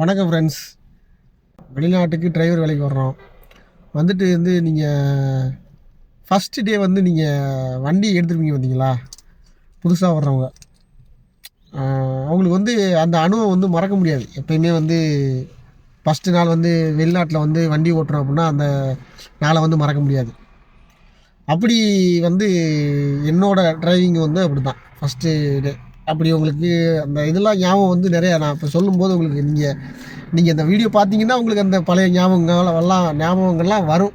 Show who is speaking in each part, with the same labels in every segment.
Speaker 1: வணக்கம் ஃப்ரெண்ட்ஸ் வெளிநாட்டுக்கு டிரைவர் வேலைக்கு வர்றோம். வந்துட்டு வந்து நீங்கள் ஃபஸ்ட்டு டே வந்து நீங்கள் வண்டி எடுத்துருப்பீங்க பார்த்தீங்களா புதுசாக வர்றவங்க. அவங்களுக்கு வந்து அந்த அனுபவம் வந்து மறக்க முடியாது. எப்பயுமே வந்து ஃபஸ்ட்டு நாள் வந்து வெளிநாட்டில் வந்து வண்டி ஓட்டுறோம் அப்படின்னா அந்த நாளை வந்து மறக்க முடியாது. அப்படி வந்து என்னோடய டிரைவிங் வந்து அப்படி தான் ஃபஸ்ட்டு டே அப்படி உங்களுக்கு அந்த இதெல்லாம் ஞாபகம் வந்து நிறையா நான் இப்போ சொல்லும்போது உங்களுக்கு நீங்கள் நீங்கள் இந்த வீடியோ பார்த்தீங்கன்னா உங்களுக்கு அந்த பழைய ஞாபகங்கள் எல்லாம் ஞாபகங்கள்லாம் வரும்.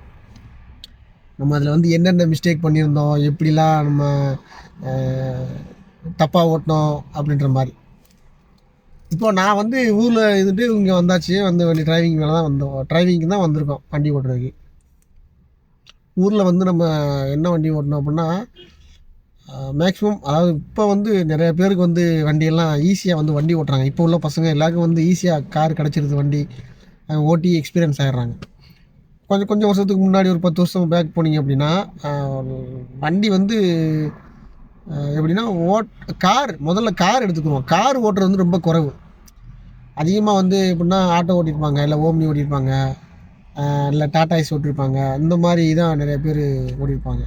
Speaker 1: நம்ம அதில் வந்து என்னென்ன மிஸ்டேக் பண்ணியிருந்தோம் எப்படிலாம் நம்ம தப்பாக ஓட்டினோம் அப்படின்ற மாதிரி. இப்போ நான் வந்து ஊரில் இருந்துட்டு இங்கே வந்தாச்சு வந்து வண்டி டிரைவிங் மேலே தான் வந்தோம். டிரைவிங்க்கு தான் வந்திருக்கோம் வண்டி ஓட்டுறதுக்கு. ஊரில் வந்து நம்ம என்ன வண்டி ஓட்டணும் அப்படின்னா மேக்ஸிமம் அதாவது இப்போ வந்து நிறைய பேருக்கு வந்து வண்டியெல்லாம் ஈஸியாக வந்து வண்டி ஓட்டுறாங்க. இப்போ உள்ள பசங்க எல்லாருக்கும் வந்து ஈஸியாக கார் கிடச்சிருது வண்டி. ஓட்டி எக்ஸ்பீரியன்ஸ் ஆகிடுறாங்க கொஞ்சம் கொஞ்சம் வருஷத்துக்கு முன்னாடி ஒரு பத்து வருஷம் பேக் போனீங்க அப்படின்னா வண்டி வந்து எப்படின்னா ஓட் கார் முதல்ல கார் எடுத்துக்குவோம். கார் ஓட்டுறது வந்து ரொம்ப குறைவு. அதிகமாக வந்து எப்படின்னா ஆட்டோ ஓட்டியிருப்பாங்க இல்லை ஓம்னி ஓட்டியிருப்பாங்க இல்லை டாடா ஐஸ் ஓட்டியிருப்பாங்க. இந்த மாதிரி தான் நிறைய பேர் ஓட்டியிருப்பாங்க.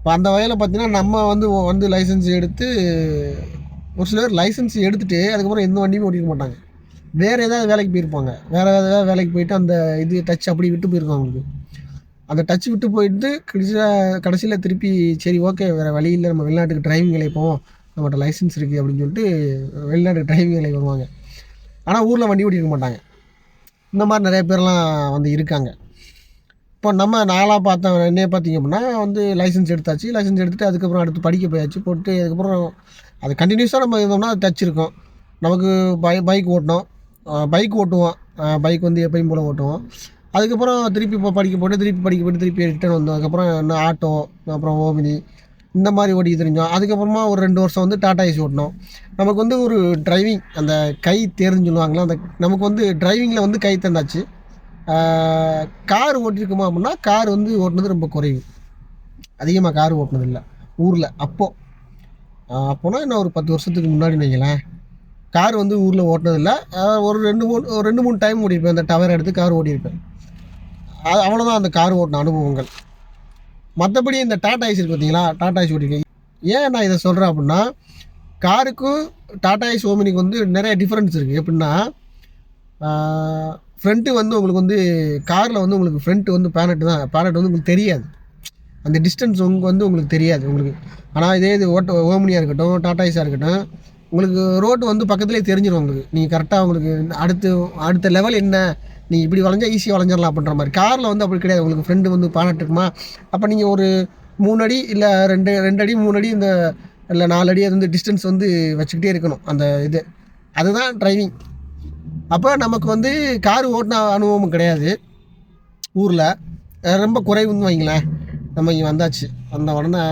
Speaker 1: இப்போ அந்த வகையில் பார்த்தீங்கன்னா நம்ம வந்து வந்து லைசன்ஸ் எடுத்து ஒரு சிலர் லைசன்ஸ் எடுத்துகிட்டு அதுக்கப்புறம் எந்த வண்டியுமே ஓட்டிக்க மாட்டாங்க. வேறு ஏதாவது வேலைக்கு போயிருப்பாங்க. வேறு ஏதாவது வேலைக்கு போயிட்டு அந்த இது டச் அப்படி விட்டு போயிருக்கும் அவங்களுக்கு. அந்த டச் விட்டு போயிட்டு கடைசியில் கடைசியில் திருப்பி சரி ஓகே வேறு வழியில் நம்ம வெளிநாட்டுக்கு டிரைவிங் வேலைக்கு போவோம் நம்மகிட்ட லைசன்ஸ் இருக்குது அப்படின்னு சொல்லிட்டு வெளிநாட்டுக்கு டிரைவிங் இலை வருவாங்க. ஆனால் ஊரில் வண்டி ஓட்டிருக்க மாட்டாங்க. இந்த மாதிரி நிறைய பேர்லாம் வந்து இருக்காங்க. இப்போ நம்ம நாளாக பார்த்தோம் என்ன பார்த்தீங்க அப்படின்னா வந்து லைசன்ஸ் எடுத்தாச்சு. லைசன்ஸ் எடுத்துகிட்டு அதுக்கப்புறம் அடுத்து படிக்க போயாச்சு. போட்டு அதுக்கப்புறம் அது கண்டினியூஸாக நம்ம இருந்தோம்னா அது டச் இருக்கும் நமக்கு பை பைக் ஓட்டினோம் பைக் ஓட்டுவோம். பைக் வந்து எப்பயும் போல் ஓட்டுவோம். அதுக்கப்புறம் திருப்பி இப்போ படிக்க போட்டு திருப்பி படிக்க போட்டு திருப்பி ரிட்டர்ன் வந்தோம். அதுக்கப்புறம் என்ன ஆட்டோ அப்புறம் ஓமினி இந்த மாதிரி ஓடி தெரிஞ்சோம். அதுக்கப்புறமா ஒரு ரெண்டு வருஷம் வந்து டாடா ஏசி ஓட்டினோம். நமக்கு வந்து ஒரு டிரைவிங் அந்த கை தேர்ன்னு சொல்லுவாங்களே அந்த நமக்கு வந்து டிரைவிங்கில் வந்து கை தந்தாச்சு. கார் ஓட்டிருக்குமா அப்படின்னா கார் வந்து ஓட்டினது ரொம்ப குறைவு. அதிகமாக கார் ஓட்டினதில்லை. ஊரில் அப்போது அப்போனா என்ன ஒரு பத்து வருஷத்துக்கு முன்னாடி வைங்களேன். கார் வந்து ஊரில் ஓட்டினதில்லை. ஒரு ரெண்டு மூணு ஒரு ரெண்டு மூணு டைம் ஓட்டியிருப்பேன். அந்த டவர் எடுத்து கார் ஓட்டியிருப்பேன். அது அவ்வளோதான் அந்த கார் ஓட்டின அனுபவங்கள். மற்றபடி இந்த டாடா ஐஸ் இருக்கு பார்த்தீங்களா டாடா ஐஸ் ஓட்டிருக்கேன். ஏன் நான் இதை சொல்கிறேன் அப்படின்னா காருக்கும் டாடா ஐஸ் ஓமினிக்கு வந்து நிறைய டிஃப்ரென்ஸ் இருக்குது எப்படின்னா ஃப்ரண்ட்டு வந்து உங்களுக்கு வந்து காரில் வந்து உங்களுக்கு ஃப்ரண்ட்டு வந்து பேனட் தான். பேனட் வந்து உங்களுக்கு தெரியாது. அந்த டிஸ்டன்ஸ் உங்க வந்து உங்களுக்கு தெரியாது உங்களுக்கு. ஆனால் இதே இது ஓட்ட ஓமினியாக இருக்கட்டும் டாடா ஐஸாக இருக்கட்டும் உங்களுக்கு ரோட்டு வந்து பக்கத்துலேயே தெரிஞ்சிடும் உங்களுக்கு. நீங்கள் கரெக்டாக உங்களுக்கு அடுத்து அடுத்த லெவல் என்ன? நீங்கள் இப்படி வளைஞ்சா ஈஸியாக வளைஞ்சிடலாம் அப்படின்ற மாதிரி. காரில் வந்து அப்படி கிடையாது. உங்களுக்கு ஃப்ரெண்டு வந்து பேனட் இருக்குமா? அப்போ நீங்கள் ஒரு மூணு அடி இல்லை ரெண்டு ரெண்டு அடி மூணு அடி இந்த இல்லை நாலு அடி அது வந்து டிஸ்டன்ஸ் வந்து வச்சுக்கிட்டே இருக்கணும். அந்த இது. அதுதான் ட்ரைவிங் அப்போ நமக்கு வந்து கார் ஓட்டின அனுபவம் கிடையாது. ஊரில். ரொம்ப குறைவுன்னு வைங்களேன். நம்ம இங்கே வந்தாச்சு. வந்த உடனே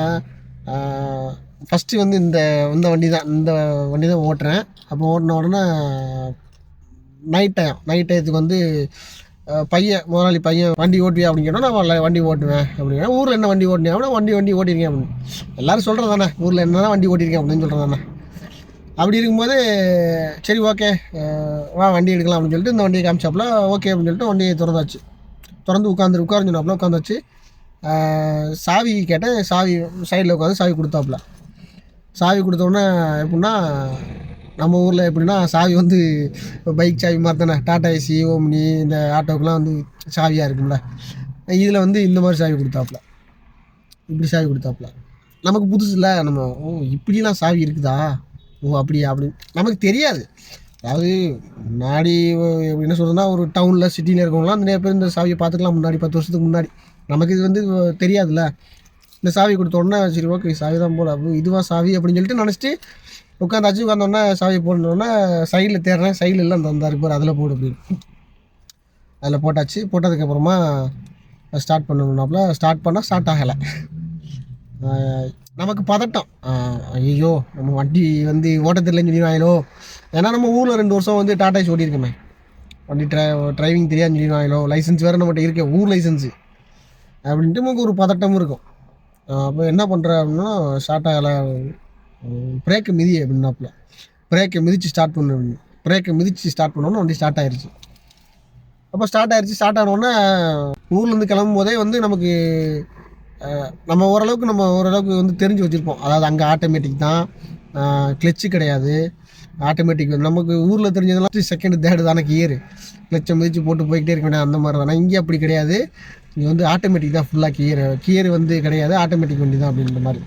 Speaker 1: ஃபஸ்ட்டு வந்து இந்த இந்த வண்டி தான் இந்த வண்டி தான் ஓட்டுறேன். அப்போ ஓட்டின உடனே நைட் டைம் நைட் டயத்துக்கு வந்து பையன் முதலாளி பையன் வண்டி ஓட்டுவியா? அப்படின்னு நான் வண்டி ஓட்டுவேன். அப்படின்னா ஊரில் என்ன வண்டி ஓட்டினேன் அப்படின்னா வண்டி வண்டி ஓட்டியிருக்கேன். அப்படின்னு. எல்லோரும் சொல்கிறது தானே ஊரில் என்ன தான் வண்டி ஓட்டியிருக்கேன் அப்படின்னு சொல்கிறது தானே அப்படி இருக்கும்போது சரி ஓகே வா வண்டி எடுக்கலாம் அப்படின்னு சொல்லிட்டு இந்த வண்டியை காமிச்சாப்புல ஓகே அப்படின்னு சொல்லிட்டு வண்டியை திறந்தாச்சு. திறந்து உட்காந்து உட்கார்ந்து சொன்னாப்புல உட்காந்தாச்சு சாவி கேட்டேன் சாவி சைடில் உட்காந்து சாவி கொடுத்தாப்புல. சாவி கொடுத்தோன்னே எப்படின்னா நம்ம ஊரில் எப்படின்னா சாவி வந்து பைக் சாவி மாதிரி தானே. டாடா ஏசி ஓம்னி இந்த ஆட்டோக்கெலாம் வந்து சாவியாக இருக்கும்ல. இதில் வந்து இந்த மாதிரி சாவி கொடுத்தாப்புல. இப்படி சாவி கொடுத்தாப்புல. நமக்கு புதுசு இல்லை நம்ம ஓ இப்படிலாம் சாவி இருக்குதா? ஓ அப்படியா அப்படி. நமக்கு தெரியாது. அதாவது முன்னாடி என்ன சொல்கிறதுனா ஒரு டவுனில் சிட்டியில் இருக்கவங்களாம் நிறைய பேர் இந்த சாவியை பார்த்துக்கலாம் முன்னாடி பத்து வருஷத்துக்கு முன்னாடி. நமக்கு இது வந்து தெரியாதுல்ல. இந்த சாவி கொடுத்த உடனே சரி ஓகே சாவி தான் போல அப்போ இதுவாக சாவி அப்படின்னு சொல்லிட்டு நினச்சிட்டு உட்காந்தாச்சு உட்காந்தோடனே சாவி போடணுன்னே சைடில் தேடுறேன் சைடில் இல்லை அந்த அந்த இருக்கு அதில் போடு அப்படின்னு. அதில் போட்டாச்சு. போட்டதுக்கப்புறமா ஸ்டார்ட் பண்ணணும்னாப்புல ஸ்டார்ட் பண்ணால் ஸ்டார்ட் ஆகலை. நமக்கு பதட்டம். ஐயோ நம்ம வண்டி வந்து ஓட்ட தெரியலன்னு சொல்லிடுவாங்களோ ஏன்னா நம்ம ஊரில் ரெண்டு வருஷம் வந்து டாடா ஏசி ஓட்டியிருக்கோமே. வண்டி ட்ரை டிரைவிங் தெரியாது சொல்லிடுவாங்களோ? லைசன்ஸ் வேறு நம்மகிட்ட இருக்கே ஊர் லைசன்ஸு அப்படின்ட்டு நமக்கு ஒரு பதட்டமும் இருக்கும். அப்போ என்ன பண்ணுற அப்படின்னா ஸ்டார்ட் ஆகலை. பிரேக்கை மிதி அப்படின்னாப்புல. பிரேக்கை மிதித்து ஸ்டார்ட் பண்ணு பிரேக்கை மிதித்து ஸ்டார்ட் பண்ணோன்னே வண்டி ஸ்டார்ட் ஆயிடுச்சு அப்போ ஸ்டார்ட் ஆயிடுச்சு ஸ்டார்ட் ஆனோடனே ஊர்லேருந்து கிளம்பும் போதே வந்து நமக்கு நம்ம ஓரளவுக்கு நம்ம ஓரளவுக்கு வந்து தெரிஞ்சு வச்சுருப்போம். அதாவது அங்கே ஆட்டோமேட்டிக் தான். கிளச்சு கிடையாது. ஆட்டோமேட்டிக் நமக்கு ஊரில் தெரிஞ்சதெல்லாம் செகண்ட் தேர்டு தானே கியர் கிளச்சை மிதித்து போட்டு போய்கிட்டே இருக்க வேண்டிய அந்த மாதிரி தானே இங்கே அப்படி கிடையாது. இங்கே வந்து ஆட்டோமேட்டிக் தான் ஃபுல்லாக கியர் கியர் வந்து கிடையாது. ஆட்டோமேட்டிக் வண்டி தான் அப்படின்ற மாதிரி.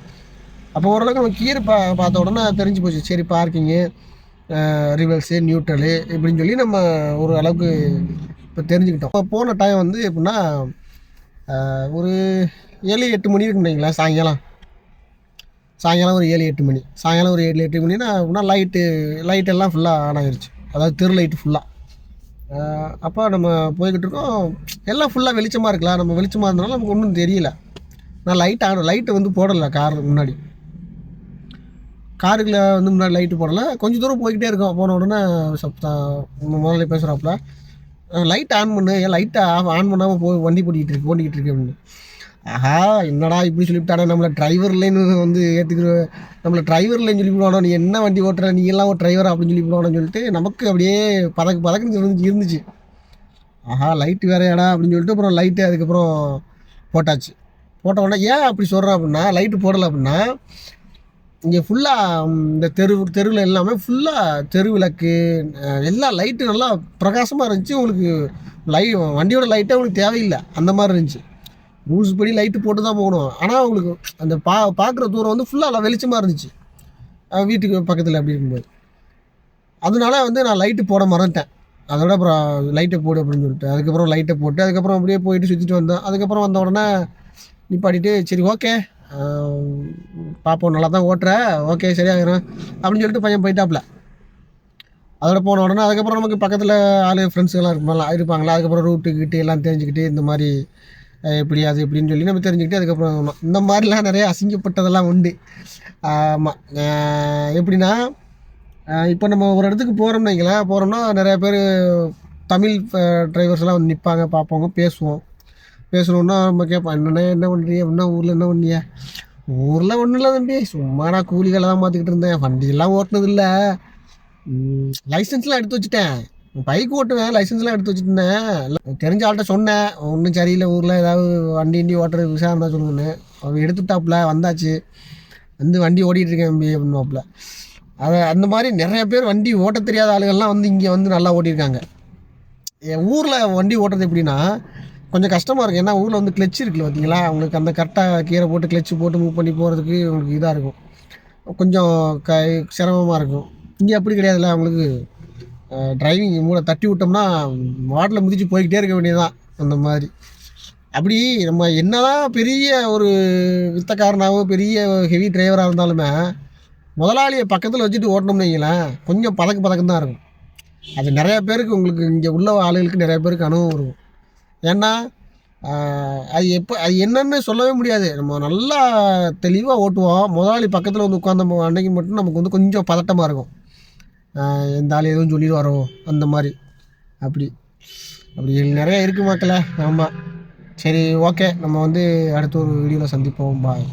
Speaker 1: அப்போ ஓரளவுக்கு நம்ம கியர் பா பார்த்த உடனே தெரிஞ்சு போச்சு. சரி பார்க்கிங்கு ரிவல்ஸு நியூட்ரலு இப்படின்னு சொல்லி நம்ம ஒரு அளவுக்கு இப்போ தெரிஞ்சுக்கிட்டோம். இப்போ போன டைம் வந்து எப்படின்னா ஒரு ஏழு எட்டு மணி இருக்குங்களா சாயங்காலம். சாயங்காலம் ஒரு ஏழு எட்டு மணி. சாயங்காலம் ஒரு ஏழு எட்டு மணினா அப்படின்னா லைட்டு லைட் எல்லாம் ஃபுல்லாக ஆன் ஆகிருச்சு அதாவது தெரு லைட்டு ஃபுல்லாக அப்போ நம்ம போய்கிட்டு இருக்கோம். எல்லாம் ஃபுல்லாக வெளிச்சமாக இருக்கலாம் நம்ம வெளிச்சமாக இருந்தனால நமக்கு ஒன்றும் தெரியல. நான் லைட் ஆன் லைட்டு வந்து போடலை கார் முன்னாடி. காருக்குள்ள வந்து முன்னாடி லைட்டு போடலை. கொஞ்சம் தூரம் போய்கிட்டே இருக்கோம். போன உடனே சப்தா முதல்ல பேசுகிறாப்புல லைட் ஆன் பண்ணு. ஏன் லைட்டை ஆஃப் ஆன் பண்ணாமல் போய் வண்டி போட்டிக்கிட்டு இருக்கு ஓட்டிக்கிட்டு இருக்கு அப்படின்னு. ஆஹா என்னடா இப்படி சொல்லிவிட்டானே நம்மளை டிரைவர் லைன் வந்து ஏற்றுக்கிற நம்மளை டிரைவர் லைன் சொல்லி விடுவானோ நீ என்ன வண்டி ஓட்டுற நீ எல்லாம் ஒரு டிரைவர் அப்படின்னு சொல்லி விடுவானோன்னு சொல்லிட்டு நமக்கு அப்படியே பதக்கு பதக்குன்னு இருந்துச்சு இருந்துச்சு. ஆஹா லைட்டு வேறையாடா அப்படின்னு சொல்லிட்டு அப்புறம் லைட்டு அதுக்கப்புறம் போட்டாச்சு. போட்ட உடனே ஏன் அப்படி சொல்கிறேன் அப்படின்னா லைட்டு போடலை அப்படின்னா இங்கே ஃபுல்லாக இந்த தெரு தெருவில் எல்லாமே ஃபுல்லாக தெரு விளக்கு எல்லா லைட்டு நல்லா பிரகாசமாக இருந்துச்சு. உங்களுக்கு லை வண்டியோட லைட்டே உங்களுக்கு தேவையில்லை. அந்த மாதிரி இருந்துச்சு. ரூல்ஸ் படி லைட்டு போட்டு தான் போகணும். ஆனால் அவங்களுக்கு அந்த பா பார்க்குற தூரம் வந்து ஃபுல்லாக வெளிச்சமாக இருந்துச்சு. வீட்டுக்கு பக்கத்தில் அப்படி இருக்கும்போது. அதனால வந்து நான் லைட்டு போட மறந்துட்டேன். அதோட அப்புறம் லைட்டை போடு அப்படின்னு சொல்லிட்டு அதுக்கப்புறம் லைட்டை போட்டு அதுக்கப்புறம் அப்படியே போயிட்டு சுற்றிட்டு வந்தேன். அதுக்கப்புறம் வந்த உடனே நிப்பாட்டிட்டு சரி ஓகே பார்ப்போம் நல்லா தான் ஓட்டுற. ஓகே சரியாகிடும் அப்படின்னு சொல்லிட்டு பையன் போயிட்டாப்புல அதோட போன உடனே அதுக்கப்புறம் நமக்கு பக்கத்தில் ஆளு ஃப்ரெண்ட்ஸுகள்லாம் இருப்பாங்களா இருப்பாங்களா அதுக்கப்புறம் ரூட்டு கிட்டு எல்லாம் தெரிஞ்சுக்கிட்டு இந்த மாதிரி எப்படி அது இப்படின்னு சொல்லி நம்ம தெரிஞ்சுக்கிட்டு அதுக்கப்புறம் இந்த மாதிரிலாம் நிறைய அசிங்கப்பட்டதெல்லாம் உண்டு. ஆமாம் எப்படின்னா இப்போ நம்ம ஒரு இடத்துக்கு போகிறோம்னு வைங்களேன் போகிறோம்னா நிறைய பேர் தமிழ் டிரைவர்ஸ்லாம் வந்து நிற்பாங்க பார்ப்போங்க பேசுவோம். பேசணுன்னா நம்ம கேட்போம் என்னண்ணே என்ன பண்ணுறிய என்ன ஊரில் என்ன பண்ணிய? ஊரில் ஒன்றும் இல்லை தம்பி. சும்மா நான் கூலிகளை தான் பார்த்துக்கிட்டு இருந்தேன். வண்டியெல்லாம் ஓட்டினதில்லை. லைசன்ஸ்லாம் எடுத்து வச்சுட்டேன். பைக் ஓட்டுவேன் லைசன்ஸ்லாம் எடுத்து வச்சுருந்தேன் தெரிஞ்ச ஆள்கிட்ட சொன்னேன். ஒன்றும் சரியில்லை ஊரில் ஏதாவது வண்டி வண்டி ஓட்டுறது விஷயம் இருந்தால் சொல்லுங்கன்னு. அவர் எடுத்துட்டாப்புல வந்தாச்சு. வந்து வண்டி ஓட்டிகிட்டு இருக்கேன் தம்பி அப்படின்னாப்புல அதை அந்த மாதிரி நிறைய பேர் வண்டி ஓட்ட தெரியாத ஆளுகள்லாம் வந்து இங்கே வந்து நல்லா ஓட்டியிருக்காங்க. என் ஊரில் வண்டி ஓட்டுறது எப்படின்னா கொஞ்சம் கஷ்டமாக இருக்கும். ஏன்னா ஊரில் வந்து கிளச் இருக்குல்ல பார்த்தீங்களா அவங்களுக்கு அந்த கரெக்டாக கீரை போட்டு கிளச்சு போட்டு மூவ் பண்ணி போகிறதுக்கு உங்களுக்கு இதாக இருக்கும். கொஞ்சம் க சிரமமாக இருக்கும். இங்கே அப்படி கிடையாதுல்ல அவங்களுக்கு. டிரைவிங் மூளை தட்டி விட்டோம்னா மாட்டில் முதிச்சு போய்கிட்டே இருக்க வேண்டியதுதான். அந்த மாதிரி. அப்படி நம்ம என்னதான் பெரிய ஒரு வித்தக்காரனாகவோ பெரிய ஹெவி டிரைவராக இருந்தாலுமே முதலாளியை பக்கத்தில் வச்சுட்டு ஓட்டணும்னு வைங்களேன் கொஞ்சம் பதக்கு பதக்கம் தான் இருக்கும். அது நிறைய பேருக்கு உங்களுக்கு இங்கே உள்ள ஆளுகளுக்கு நிறைய பேருக்கு அனுபவம் இருக்கும். ஏன்னா அது எப்போ அது என்னன்னு சொல்லவே முடியாது. நம்ம நல்லா தெளிவாக ஓட்டுவோம். முதலாளி பக்கத்தில் வந்து உட்காந்த அன்னைக்கு மட்டும் நமக்கு வந்து கொஞ்சம் பதட்டமாக இருக்கும். எந்த ஆள் எதுவும் சொல்லிடுவாரோ அந்த மாதிரி. அப்படி. அப்படி நிறைய இருக்குது மக்களை ஆமாம் சரி ஓகே. நம்ம வந்து அடுத்த ஒரு வீடியோவில் சந்திப்போம். பாய்